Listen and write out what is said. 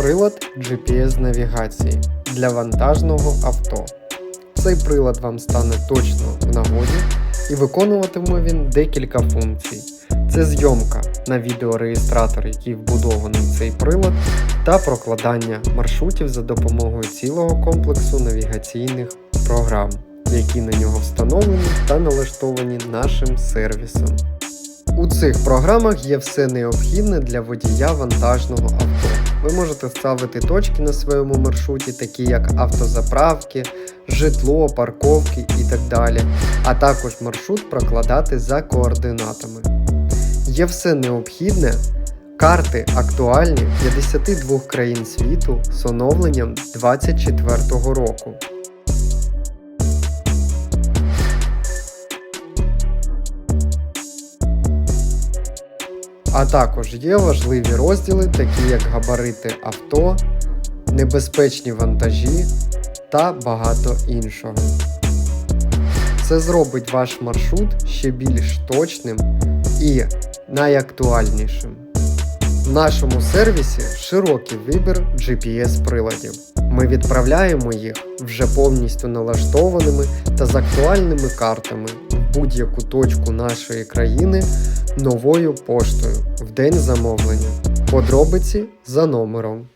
Прилад GPS-навігації для вантажного авто. Цей прилад вам стане точно в нагоді і виконуватиме він декілька функцій. Це зйомка на відеореєстратор, який вбудований в цей прилад, та прокладання маршрутів за допомогою цілого комплексу навігаційних програм, які на нього встановлені та налаштовані нашим сервісом. У цих програмах є все необхідне для водія вантажного авто. Ви можете ставити точки на своєму маршруті, такі як автозаправки, житло, парковки і так далі, а також маршрут прокладати за координатами. Є все необхідне. Карти актуальні 52 країн світу з оновленням 2024 року. А також є важливі розділи, такі як габарити авто, небезпечні вантажі та багато іншого. Це зробить ваш маршрут ще більш точним і найактуальнішим. В нашому сервісі широкий вибір GPS-приладів. Ми відправляємо їх вже повністю налаштованими та з актуальними картами будь-яку точку нашої країни новою поштою в день замовлення. Подробиці за номером